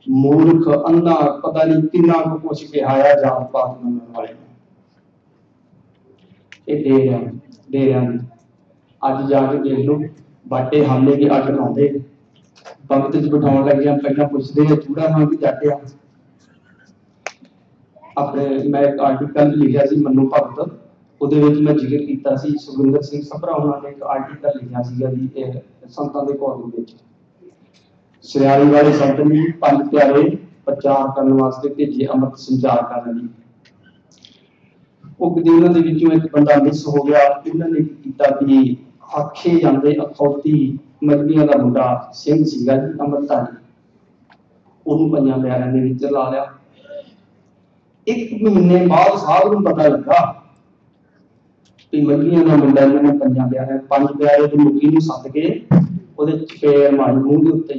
ਮੂਰਖ ਅੰਨਾ ਪਤਾ ਨਹੀਂ ਕਿੰਨਾ ਕੁ ਕੁਛ ਕਿਹਾ ਆ ਜਾਤ ਪਾਤ ਮੰਨਣ ਵਾਲੇ ਨੇ। ਇਹ ਡੇਰਿਆਂ ਡੇਰਿਆਂ ਦੀ ਅੱਜ ਜਾ ਕੇ ਦੇਖ ਲਓ, ਬਾਟੇ ਹਾਲੇ ਵੀ ਅੱਡ ਲਾਉਂਦੇ। ਪੰਗਤ ਚ ਬਿਠਾਉਣ ਲੱਗਿਆ ਪਹਿਲਾਂ ਪੁੱਛਦੇ ਆ ਚੂੜਾ ਮਾਂ ਵੀ ਜਾਟਿਆ ਆਪਣੇ, ਮੈਂ ਇੱਕ ਆਰਟੀਕਲ ਲਿਖਿਆ ਸੀ ਮੰਨੂ ਭਗਤ। ਉਹਦੇ ਵਿੱਚ ਮੈਂ ਜ਼ਿਕਰ ਕੀਤਾ ਸੀ, ਸੁਖਵਿੰਦਰ ਸਿੰਘ ਸਭਰਾ ਉਹਨਾਂ ਨੇ ਇੱਕ ਆਰਟੀਕਲ ਲਿਖਿਆ ਸੀਗਾ ਜੀ, ਇਹ ਸੰਤਾਂ ਦੇ ਕੋਲ ਵਿੱਚ। ਸਿਆਲੀ ਵਾਲੇ ਸੰਤ ਨੇ ਪੰਜ ਪਿਆਰੇ, ਪ੍ਰਚਾਰ ਕਰਨ ਵਾਸਤੇ ਭੇਜੇ ਅੰਮ੍ਰਿਤ ਸੰਚਾਰ ਕਰਨ ਲਈ। ਉਹ ਕਦੇ ਉਹਨਾਂ ਦੇ ਵਿੱਚੋਂ ਇੱਕ ਬੰਦਾ ਮਿਸ ਹੋ ਗਿਆ। ਉਹਨਾਂ ਨੇ ਕੀਤਾ ਵੀ ਆਖੇ ਜਾਂਦੇ ਅਖੌਤੀ ਮਜਬੀਆਂ ਦਾ ਮੁੰਡਾ ਸਿੰਘ ਸੀਗਾ ਜੀ, ਅੰਮ੍ਰਿਤਧਾਰੀ। ਉਹਨੂੰ ਪੰਜਾਂ ਪਿਆਰਿਆਂ ਦੇ ਵਿੱਚ ਲਾ ਲਿਆ। ਇੱਕ ਮਹੀਨੇ ਬਾਅਦ ਸਾਹਿਬ ਨੂੰ ਪਤਾ ਲੱਗਾ ਵੀ ਮੱਗੀਆਂ ਦਾ ਮੁੰਡਾ ਇਹਨਾਂ ਨੇ ਪੰਜਾਂ ਪਿਆਰਿਆਂ, ਪੰਜ ਪਿਆਰੇ ਦੀ ਮੁੱਕੀ ਨੂੰ ਸੱਦ ਕੇ ਉਹਦੇ ਚਪੇੜ ਮਾਰੀ ਮੂੰਹ ਦੇ ਉੱਤੇ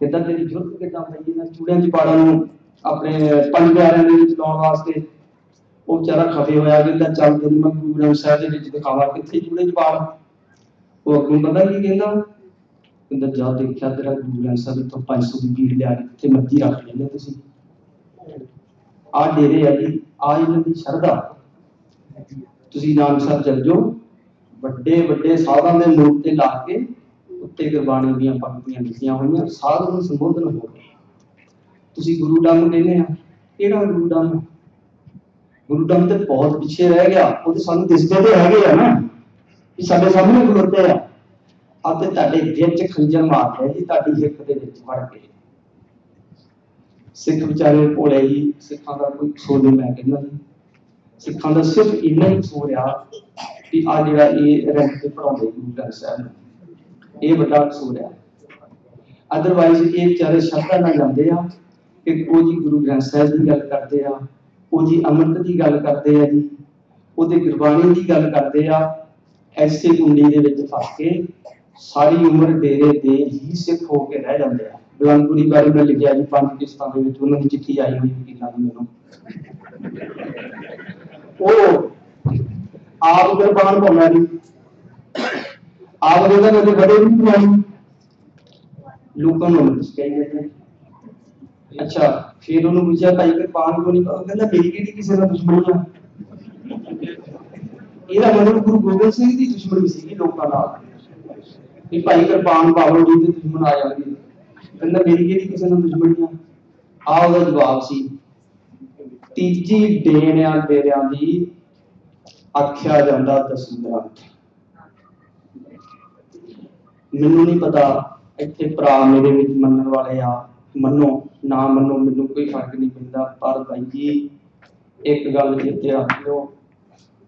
ਕਿੱਦਾਂ ਤੇਰੀ ਜੁਰਤ ਕਿੱਦਾਂ ਪਈ ਇਹਨਾਂ ਚੂੜਿਆਂ ਚ ਪਾੜਾਂ ਨੂੰ ਆਪਣੇ ਪੰਜ ਪਿਆਰਿਆਂ ਦੇ ਵਿੱਚ ਲਾਉਣ ਵਾਸਤੇ ਉਹ ਵਿਚਾਰਾ ਖਫੇ ਹੋਇਆ ਕਹਿੰਦਾ ਚੱਲ ਤੇਰੀ ਮੈਂ ਗੁਰੂ ਗ੍ਰੰਥ ਸਾਹਿਬ ਦੇ ਵਿੱਚ ਦਿਖਾਵਾ ਕਿੱਥੇ ਚੂੜੇ ਚ ਉਹ ਅੱਗੋਂ ਪਤਾ ਕੀ ਕਹਿੰਦਾ? ਕਹਿੰਦਾ, ਜਾ ਦੇਖਿਆ ਤੇਰਾ ਗੁਰੂ ਗ੍ਰੰਥ ਸਾਹਿਬ ਤੋਂ 500 ਦੀ ਭੀੜ ਲਿਆ ਕੇ ਕਿੱਥੇ ਮੱਤੀ ਰੱਖ ਲੈਂਦੇ ਤੁਸੀਂ। ਆ ਡੇਰੇ ਆ ਜੀ, ਆ ਇਹਨਾਂ ਦੀ ਸ਼ਰਧਾ। ਤੁਸੀਂ ਨਾਨਕਸਰ ਚੱਲ ਜਾਓ। ਵੱਡੇ ਵੱਡੇ ਸਾਧਾਂ ਦੇ ਮੂਰਤ ਤੇ ਲਾ ਕੇ ਉੱਤੇ ਗੁਰਬਾਣੀ ਦੀਆਂ ਪੰਕਤੀਆਂ ਲਿਖੀਆਂ ਹੋਈਆਂ, ਸਾਧ ਨੂੰ ਸੰਬੋਧਨ ਹੋ ਗਿਆ ਤੁਸੀਂ ਗੁਰੂ ਡੰਮ ਕਹਿੰਦੇ ਆ। ਕਿਹੜਾ ਗੁਰੂ ਡੰਮ? ਗੁਰੂ ਤੇ ਬਹੁਤ ਪਿੱਛੇ ਰਹਿ ਗਿਆ, ਉਹ ਤੇ ਸਾਨੂੰ ਦਿਸਦੇ ਤੇ ਹੈਗੇ ਆ ਨਾ ਕਿ ਸਾਡੇ ਸਾਹਮਣੇ ਖਲੋਤੇ ਆ। ਆ ਤੇ ਤੁਹਾਡੇ ਵਿੱਚ ਖੰਜਰ ਮਾਰ ਰਿਹਾ ਜੀ, ਤੁਹਾਡੀ ਹਿੱਕ ਦੇ ਵਿੱਚ ਵੜ ਕੇ। ਸਿੱਖ ਵਿਚਾਰੇ ਭੋਲੇ ਜੀ, ਸਿੱਖਾਂ ਦਾ ਕੋਈ ਕਸੂਰ ਨਹੀਂ, ਮੈਂ ਕਹਿੰਦਾ ਸਿੱਖਾਂ ਦਾ ਸਿਰਫ ਇੰਨਾ ਹੀ ਕਸੂਰ ਆ ਕਿ ਆ ਜਿਹੜਾ ਇਹ ਰੈਂਕ ਤੇ ਪੜਾਉਂਦੇ ਗੁਰੂ ਸਾਹਿਬ ਨੂੰ, ਇਹ ਵੱਡਾ ਕਸੂਰ ਆ। ਅਦਰਵਾਈਜ਼ ਇਹ ਵਿਚਾਰੇ ਸ਼ਬਦਾਂ ਨਾਲ ਜਾਂਦੇ ਆ ਕਿ ਉਹ ਜੀ ਗੁਰੂ ਗ੍ਰੰਥ ਸਾਹਿਬ ਦੀ ਗੱਲ ਕਰਦੇ ਆ ਉਹ ਜੀ ਅੰਮ੍ਰਿਤ ਦੀ ਗੱਲ ਕਰਦੇ ਆ ਜੀ, ਉਹਦੇ ਗੁਰਬਾਣੀ ਦੀ ਗੱਲ ਕਰਦੇ ਆ, ਐਸੇ ਕੁੰਡੀ ਦੇ ਵਿੱਚ ਫਸ ਕੇ ਸਾਰੀ ਉਮਰ ਡੇਰੇ ਦੇ ਹੀ ਸਿੱਖ ਹੋ ਕੇ ਰਹਿ ਜਾਂਦੇ ਆ। ਬਲੰਦਪੁਰੀ ਬਾਰੇ ਮੈਂ ਲਿਖਿਆ ਜੀ ਪੰਜ ਕਿਸ਼ਤਾਂ ਦੇ ਵਿੱਚ, ਉਹਨਾਂ ਦੀ ਚਿੱਠੀ ਆਈ ਹੋਈ ਵਕੀਲਾਂ ਦੀ ਮੈਨੂੰ। ਉਹ ਆਪ ਕੁਰਬਾਨ ਪਾਉਣਾ ਜੀ। ਆਪ ਕਹਿੰਦਾ ਮੈਂ ਤੇ ਬੜੇ ਨਹੀਂ ਲੋਕਾਂ ਨੂੰ ਅੰਮ੍ਰਿਤ ਕਹੀ ਨੇ। ਅੱਛਾ, ਫਿਰ ਉਹਨੂੰ ਪੁੱਛਿਆ ਭਾਈ ਕਿਰਪਾਨ ਕਿਉਂ ਨਹੀਂ ਉਹ ਕਹਿੰਦਾ, ਮੇਰੀ ਕਿਹੜੀ ਕਿਸੇ ਨਾਲ ਦੁਸ਼ਮਣੀ ਆ? ਇਹਦਾ ਮਤਲਬ ਗੁਰੂ ਗੋਬਿੰਦ ਸਿੰਘ ਦੀ ਦੁਸ਼ਮਣੀ ਸੀਗੀ ਲੋਕਾਂ ਨਾਲ। ਕਿ ਭਾਈ ਕਿਰਪਾਨ ਪਾਵੋ ਜੀ ਦੇ ਦੁਸ਼ਮਣ ਆ ਜਾਣਗੇ ਕਹਿੰਦਾ, ਮੇਰੀ ਕਿਹੜੀ ਕਿਸੇ ਨਾਲ ਦੁਸ਼ਮਣੀ ਆ? ਆ ਉਹਦਾ ਜਵਾਬ ਸੀ। ਤੀਜੀ ਡੇਣਿਆਂ ਡੇਰਿਆਂ ਦੀ ਆਖਿਆ ਜਾਂਦਾ ਦਸਮ ਮੈਨੂੰ ਨਹੀਂ ਪਤਾ ਇੱਥੇ ਭਰਾ ਮੇਰੇ ਵਿੱਚ ਮੰਨਣ ਵਾਲੇ ਆ। ਮੰਨੋ, ਨਾ ਮੰਨੋ, ਮੈਨੂੰ ਕੋਈ ਫ਼ਰਕ ਨਹੀਂ ਪੈਂਦਾ, ਪਰ ਭਾਈ ਜੀ, ਇੱਕ ਗੱਲ ਜਿੱਤੇ ਆਖਿਓ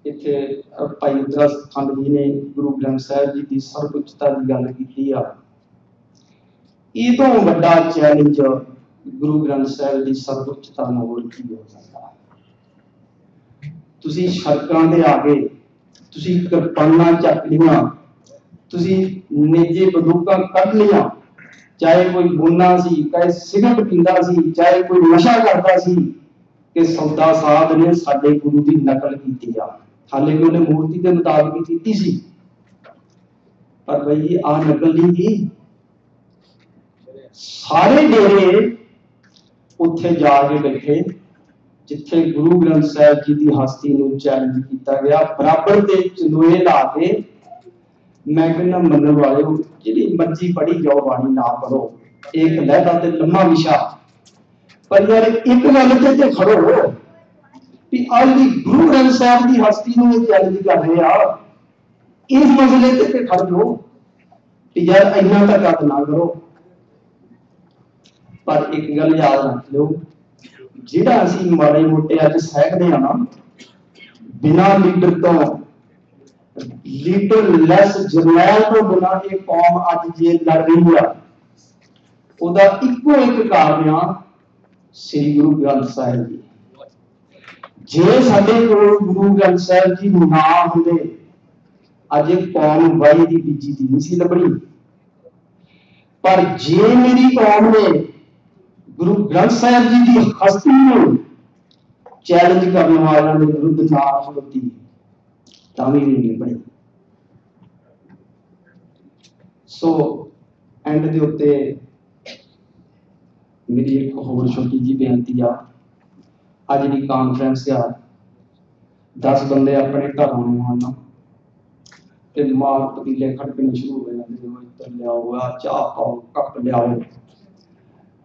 ਇੱਥੇ ਭਾਈ ਉਦਰਾ ਖੰਡ ਜੀ ਨੇ ਗੁਰੂ ਗ੍ਰੰਥ ਸਾਹਿਬ ਜੀ ਦੀ ਸਰਵਉੱਚਤਾ ਦੀ ਗੱਲ ਕੀਤੀ ਆ। ਇਹ ਤੋਂ ਵੱਡਾ ਚੈਲੰਜ ਗੁਰੂ ਗ੍ਰੰਥ ਸਾਹਿਬ ਦੀ ਸਰਵਉੱਚਤਾ ਨੂੰ ਹੋਰ ਕੀ ਹੋ ਸਕਦਾ? ਤੁਸੀਂ ਸੜਕਾਂ ਤੇ ਆ ਗਏ, ਤੁਸੀਂ ਕਿਰਪਾਨਾਂ ਚੱਕ ਲਈਆਂ, ਤੁਸੀਂ ਨਿੱਜੀ ਬੰਦੂਕਾਂ ਕੱਢ ਲਈਆਂ ਚਾਹੇ ਕੋਈ ਮੁੰਨਾ ਸੀ, ਚਾਹੇ ਸਿਗਰਟ ਪੀਂਦਾ ਸੀ, ਚਾਹੇ ਕੋਈ ਨਸ਼ਾ ਕਰਦਾ ਸੀ, ਕਿ ਸੌਦਾ ਸਾਧ ਨੇ ਸਾਡੇ ਗੁਰੂ ਦੀ ਨਕਲ ਕੀਤੀ ਆ। ਹਾਲੇ ਕਿ ਉਹਨੇ ਮੂਰਤੀ ਦੇ ਮੁਤਾਬਕ ਹੀ ਕੀਤੀ ਸੀ। ਪਰ ਬਈ ਆ ਨਕਲ ਨਹੀਂ ਕੀ ਸਾਰੇ ਡੇਰੇ ਉੱਥੇ ਜਾ ਕੇ ਬੈਠੇ, ਜਿੱਥੇ ਗੁਰੂ ਗ੍ਰੰਥ ਸਾਹਿਬ ਜੀ ਦੀ ਹਸਤੀ ਨੂੰ ਚੈਲੰਜ ਕੀਤਾ ਗਿਆ। ਬਰਾਬਰ ਦੇ ਚੰਦੋਏ ਲਾ ਕੇ ਮੈਂ ਕਹਿੰਦਾ, ਮੰਨਣ ਵਾਲਿਓ, ਜਿਹੜੀ ਮਰਜ਼ੀ ਪੜੀ ਜਾਓ, ਬਾਣੀ ਨਾ ਪੜੋ ਇੱਕ ਲਹਿਦਾ ਤੇ ਲੰਮਾ ਵਿਸ਼ਾ। ਪਰ ਯਾਰ, ਇੱਕ ਗੱਲ ਤੇ ਤੇ ਖੜੋ। ਵੀ ਅੱਜ ਦੀ ਗੁਰੂ ਗ੍ਰੰਥ ਸਾਹਿਬ ਦੀ ਹਸਤੀ ਨੂੰ ਇਹ ਚੈਲੰਜ ਕਰ ਰਹੇ ਆ। ਇਸ ਮਸਲੇ ਤੇ ਤੇ ਖੜ ਜਾਓ। ਕਿ ਯਾਰ, ਇੰਨਾ ਤਾਂ ਕੱਟ ਨਾ ਕਰੋ। ਪਰ ਇੱਕ ਗੱਲ ਯਾਦ ਰੱਖ ਲਿਓ। ਜਿਹੜਾ ਅਸੀਂ ਮਾੜੇ ਮੋਟੇ ਅੱਜ ਸਹਿਕਦੇ ਆ ਨਾ, ਬਿਨਾਂ ਲੀਡਰ ਤੋਂ ਲੀਡਰ ਲੈਸ ਜਰਨੈਲ ਤੋਂ ਬਿਨਾਂ ਇਹ ਕੌਮ ਅੱਜ ਜੇ ਲੜ ਰਹੀ ਆ। ਉਹਦਾ ਇੱਕੋ ਇੱਕ ਕਾਰਨ ਆ, ਸ੍ਰੀ ਗੁਰੂ ਗ੍ਰੰਥ ਸਾਹਿਬ ਜੀ। ਜੇ ਸਾਡੇ ਕੋਲ ਗੁਰੂ ਗ੍ਰੰਥ ਸਾਹਿਬ ਜੀ ਨਾ ਹੁੰਦੇ, ਅੱਜ ਇਹ ਕੌਮ ਵਾਈ ਦੀ ਬੀਜੀ ਦੀ ਨਹੀਂ ਸੀ ਲੱਭਣੀ। ਪਰ ਜੇ ਮੇਰੀ ਕੌਮ ਨੇ ਗੁਰੂ ਗ੍ਰੰਥ ਸਾਹਿਬ ਜੀ ਦੀ ਹਸਤੀ ਨੂੰ ਚੈਲੰਜ ਕਰਨ ਵਾਲਿਆਂ ਦੇ ਵਿਰੁੱਧ ਨਾ ਖਲੋਤੀ ਤਾਂ ਵੀ ਨਹੀਂ ਲੱਭਣੀ। ਸੋ ਐਂਡ ਦੇ ਉੱਤੇ ਮੇਰੀ ਇੱਕ ਹੋਰ ਛੋਟੀ ਜੀ ਬੇਨਤੀ ਆ। ਅੱਜ ਦੀ ਕਾਨਫਰੰਸ ਆ। 10 ਬੰਦੇ ਆਪਣੇ ਘਰੋਂ ਨੂੰ ਹਨ। ਤੇ ਮਾਰ ਪਤੀਲੇ ਖੜਕਣੇ ਸ਼ੁਰੂ ਹੋ ਜਾਂਦੇ। ਜਿਵੇਂ ਇੱਧਰ ਲਿਆਓ, ਆ ਚਾਹ ਪਾਓ, ਕੱਪ ਲਿਆਓ।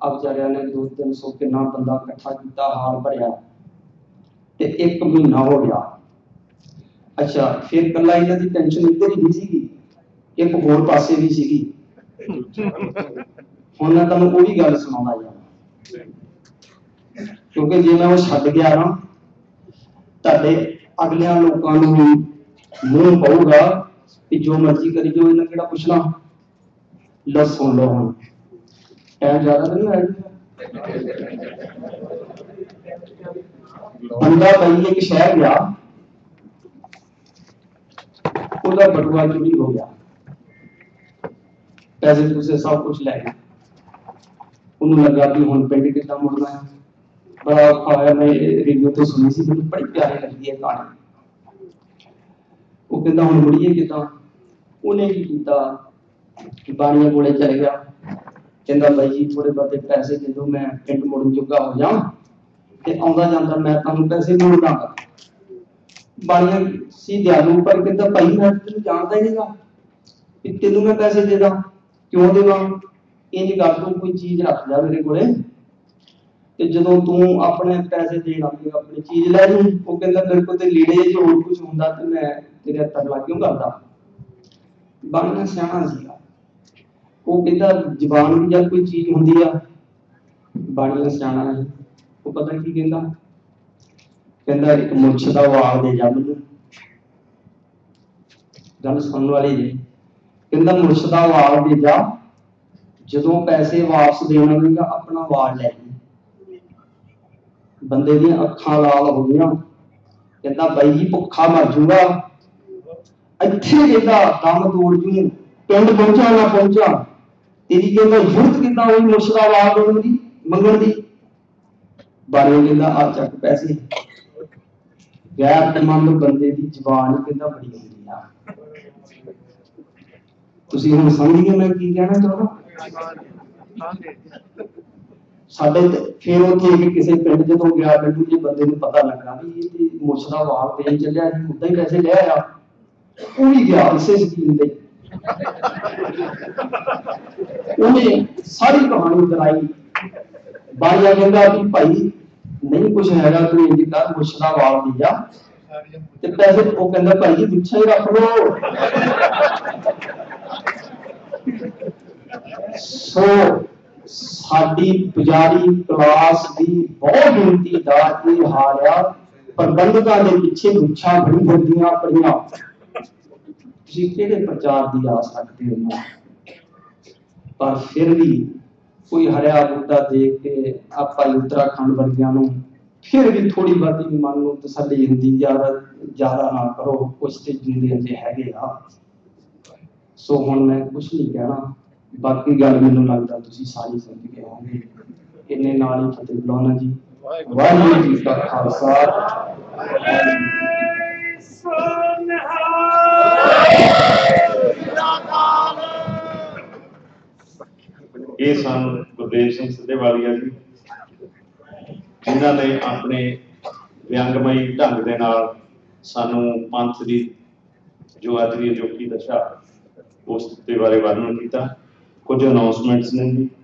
ਆ ਵਿਚਾਰਿਆਂ ਨੇ 2-300 ਕਿੰਨਾ ਬੰਦਾ ਇਕੱਠਾ ਕੀਤਾ, ਹਾਲ ਭਰਿਆ। ਤੇ ਇੱਕ ਮਹੀਨਾ ਹੋ ਗਿਆ। ਅੱਛਾ, ਫਿਰ ਕੱਲਾ ਇਹਨਾਂ ਦੀ ਟੈਨਸ਼ਨ ਇੱਧਰ ਹੀ ਨਹੀਂ ਸੀਗੀ? ਇੱਕ ਹੋਰ ਪਾਸੇ ਵੀ ਸੀਗੀ। ਹੁਣ ਮੈਂ ਤੁਹਾਨੂੰ ਉਹੀ ਗੱਲ ਸੁਣਾਉਣਾ ਯਾਰ ਕਿਉਂਕਿ ਜੇ ਮੈਂ ਉਹ ਛੱਡ ਗਿਆ ਨਾ, ਤੁਹਾਡੇ ਅਗਲਿਆਂ ਲੋਕਾਂ ਨੂੰ ਵੀ ਮੂੰਹ ਪਊਗਾ ਕਿ ਜੋ ਮਰਜ਼ੀ ਕਰੀ ਜੋ ਇਹਨਾਂ ਕਿਹੜਾ ਪੁੱਛਣਾ? ਲਓ, ਸੁਣ ਲਓ ਹੁਣ। ਟਾਈਮ ਜ਼ਿਆਦਾ ਤਾਂ ਨਹੀਂ ਹੋਇਆ ਜੀ? ਬੰਦਾ ਬਈ ਇੱਕ ਸ਼ਹਿਰ ਗਿਆ, ਉਹਦਾ ਬਟੂਆ ਚੋਰੀ ਹੋ ਗਿਆ। ਪੈਸੇ ਪੂਸੇ ਸਭ ਕੁਝ ਲੈ ਗਏ। ਉਹਨੂੰ ਲੱਗਾ ਵੀ ਹੁਣ ਪਿੰਡ ਕਿੱਦਾਂ ਮੁੜਨਾ ਹੈ। ਬੜਾ ਔਖਾ ਹੋਇਆ, ਮੈਂ ਰੇਡੀਓ ਤੋਂ ਸੁਣੀ ਸੀ, ਮੈਨੂੰ ਬੜੀ ਪਿਆਰੀ ਲੱਗੀ ਹੈ ਕਹਾਣੀ। ਉਹ ਕਹਿੰਦਾ, ਹੁਣ ਮੁੜੀਏ ਕਿੱਦਾਂ? ਉਹਨੇ ਕੀ ਕੀਤਾ ਬਾਣੀਆਂ ਕੋਲੇ ਚਲੇ ਗਿਆ। ਕਹਿੰਦਾ, ਬਾਈ ਜੀ ਥੋੜੇ ਬਹੁਤੇ ਪੈਸੇ ਦੇ ਦਿਓ, ਮੈਂ ਪਿੰਡ ਮੁੜਨ ਜੋਗਾ ਹੋ ਜਾ ਤੇ ਆਉਂਦਾ ਜਾਂਦਾ ਮੈਂ ਤੁਹਾਨੂੰ ਪੈਸੇ ਮੋੜ ਦਾਂਗਾ ਬਾਣੀਆਂ ਸੀ ਦਿਆਲੂ ਪਰ ਕਹਿੰਦਾ, ਭਾਈ, ਮੈਂ ਤੈਨੂੰ ਜਾਣਦਾ ਹੀ ਨਹੀਂਗਾ ਕਿ ਤੈਨੂੰ ਮੈਂ ਪੈਸੇ ਦੇ ਦਾਂ। ਕਿਉਂ ਦੇਵਾਂ? ਇੰਜ ਕਰ ਤੂੰ ਕੋਈ ਚੀਜ਼ ਰੱਖ ਜਾ ਮੇਰੇ ਕੋਲੇ। ਤੇ ਜਦੋਂ ਤੂੰ ਆਪਣੇ ਪੈਸੇ ਦੇਣ ਆਉਂਦੀ ਆਪਣੀ ਚੀਜ਼ ਲੈ ਲਈ, ਉਹ ਕਹਿੰਦਾ ਮੇਰੇ ਕੋਲ ਤੇ ਲੀੜੇ ਜੇ ਹੋਰ ਕੁਝ ਹੁੰਦਾ ਤੇ ਮੈਂ ਤੇਰੇ ਹੱਥਾਂ ਲਾ ਕਿਉਂ ਕਰਦਾ? ਬਾਣੀਆਂ ਸਿਆਣਾ ਸੀਗਾ। ਉਹ ਕਹਿੰਦਾ ਜ਼ਬਾਨ ਵੀ ਜਦ ਕੋਈ ਚੀਜ਼ ਹੁੰਦੀ ਆ ਬਾਣੀਆਂ ਸਿਆਣਾ ਹੈ ਉਹ ਪਤਾ ਕੀ ਕਹਿੰਦਾ? ਕਹਿੰਦਾ ਇੱਕ ਮੁੱਛ ਦਾ ਵਾਲ ਦੇ ਜਾ ਮੈਨੂੰ। ਗੱਲ ਸੁਣਨ ਵਾਲੀ ਜੀ ਕਹਿੰਦਾ ਮੁੱਛ ਦਾ ਵਾਲ ਦੇ ਜਾ ਜਦੋਂ ਪੈਸੇ ਵਾਪਸ ਦੇਣਾ ਹੋਵੇਗਾ ਆਪਣਾ ਵਾਲ ਲੈ ਜੀ ਬੰਦੇ ਦੀਆਂ ਅੱਖਾਂ ਲਾਲ ਹੋ ਗਈਆਂ। ਕਹਿੰਦਾ ਬਾਈ ਜੀ, ਭੁੱਖਾ ਮਰ ਜੂਗਾ। ਇੱਥੇ ਕਹਿੰਦਾ, ਦਮ ਤੋੜ ਜੂ, ਪਿੰਡ ਪਹੁੰਚਾ ਨਾ ਪਹੁੰਚਾ। ਤੇਰੀ ਕਹਿੰਦਾ ਯੁਰਤ ਕਿੱਦਾਂ ਹੋਈ ਮੁਰਸ਼ਦਾ ਵਾਲ ਦੇਣ ਦੀ, ਮੰਗਣ ਦੀ? ਬਾਰੇ ਕਹਿੰਦਾ ਆ ਚੱਕ ਪੈਸੇ। ਗੈਰਤਮੰਦ ਬੰਦੇ ਦੀ ਜ਼ਬਾਨ ਕਹਿੰਦਾ ਬੜੀ ਤੁਸੀਂ ਹੁਣ ਸਮਝ ਗਏ ਮੈਂ ਕੀ ਕਹਿਣਾ ਚਾਹੁੰਦਾ? ਸਾਡੇ ਤੇ ਫਿਰ ਉੱਥੇ ਇੱਕ ਕਿਸੇ ਪਿੰਡ ਜਦੋਂ ਗਿਆ, ਮੈਨੂੰ ਜੇ ਬੰਦੇ ਨੂੰ ਪਤਾ ਲੱਗਾ ਵੀ ਇਹ ਤੇ ਮੁੱਛ ਦਾ ਵਾਲ ਤੇ ਚੱਲਿਆ ਜੀ ਉਦਾਂ ਹੀ ਪੈਸੇ ਲੈ ਆਇਆ। ਉਹ ਵੀ ਗਿਆ ਇਸੇ ਸਕੀਮ ਤੇ। ਉਹਨੇ ਸਾਰੀ ਕਹਾਣੀ ਕਰਾਈ। ਬਾਣੀਆ ਕਹਿੰਦਾ ਕਿ ਭਾਈ, ਨਹੀਂ ਕੁਝ ਹੈਗਾ, ਤੂੰ ਇੰਜ ਕਰ ਮੁੱਛ ਦਾ ਵਾਲ ਦੇ ਜਾ ਤੇ ਪੈਸੇ ਉਹ ਕਹਿੰਦਾ, ਭਾਈ ਜੀ ਗੁੱਛਾ ਹੀ ਰੱਖ ਲੋ ਸੋ ਸਾਡੀ ਪੁਜਾਰੀ ਕਲਾਸ ਦੀ ਬਹੁਤ ਗਿਣਤੀ ਦਾ ਇਹ ਹਾਲ ਆ। ਪ੍ਰਬੰਧਕਾਂ ਦੇ ਪਿੱਛੇ ਗੁੱਛਾਂ ਬੜੀ ਫਿਰਦੀਆਂ ਆਪਣੀਆਂ ਤੁਸੀਂ ਕਿਹੜੇ ਪ੍ਰਚਾਰ ਦੀ ਆਸ ਰੱਖਦੇ ਹੋ? ਪਰ ਫਿਰ ਵੀ ਕੋਈ ਹਰਿਆ ਬੁੱਢਾ ਦੇਖ ਕੇ ਆਪਾਂ ਉੱਤਰਾਖੰਡ ਵਰਗਿਆਂ ਨੂੰ ਫਿਰ ਵੀ ਥੋੜੀ ਬਹੁਤੀ ਮਨ ਨੂੰ ਤਸੱਲੀ ਹੁੰਦੀ ਜ਼ਿਆਦਾ ਜ਼ਿਆਦਾ ਨਾ ਕਰੋ, ਕੁਛ ਤੇ ਜਿੰਦੇ ਅੰਦੇ ਹੈਗੇ ਆ। ਸੋ ਹੁਣ ਮੈਂ ਕੁਝ ਨਹੀਂ ਕਹਿਣਾ। ਬਾਕੀ ਗੱਲ ਮੈਨੂੰ ਲੱਗਦਾ ਤੁਸੀਂ ਸਾਰੀ ਸਮਝ ਗਏ ਹੋਵੋਗੇ ਇੰਨੇ ਨਾਲ ਹੀ ਫਤਿਹ ਬੁਲਾਉਣਾ ਜੀ। ਵਾਹਿਗੁਰੂ ਜੀ ਕਾ ਖਾਲਸਾ। ਇਹ ਸਨ ਗੁਰਦੇਵ ਸਿੰਘ ਸਿੱਧੇਵਾਲੀਆ ਜੀ, ਜਿਨ੍ਹਾਂ ਨੇ ਆਪਣੇ ਵਿਅੰਗਮਈ ਢੰਗ ਦੇ ਨਾਲ ਸਾਨੂੰ ਪੰਥ ਦੀ ਜੋ ਅੱਜ ਦੀ ਅਜੋਕੀ ਦਸ਼ਾ ਉਸ ਦੇ ਬਾਰੇ ਵਰਣਨ ਕੀਤਾ। ਕੁਝ ਅਨਾਉਂਸਮੈਂਟਸ ਨੇ ਜੀ।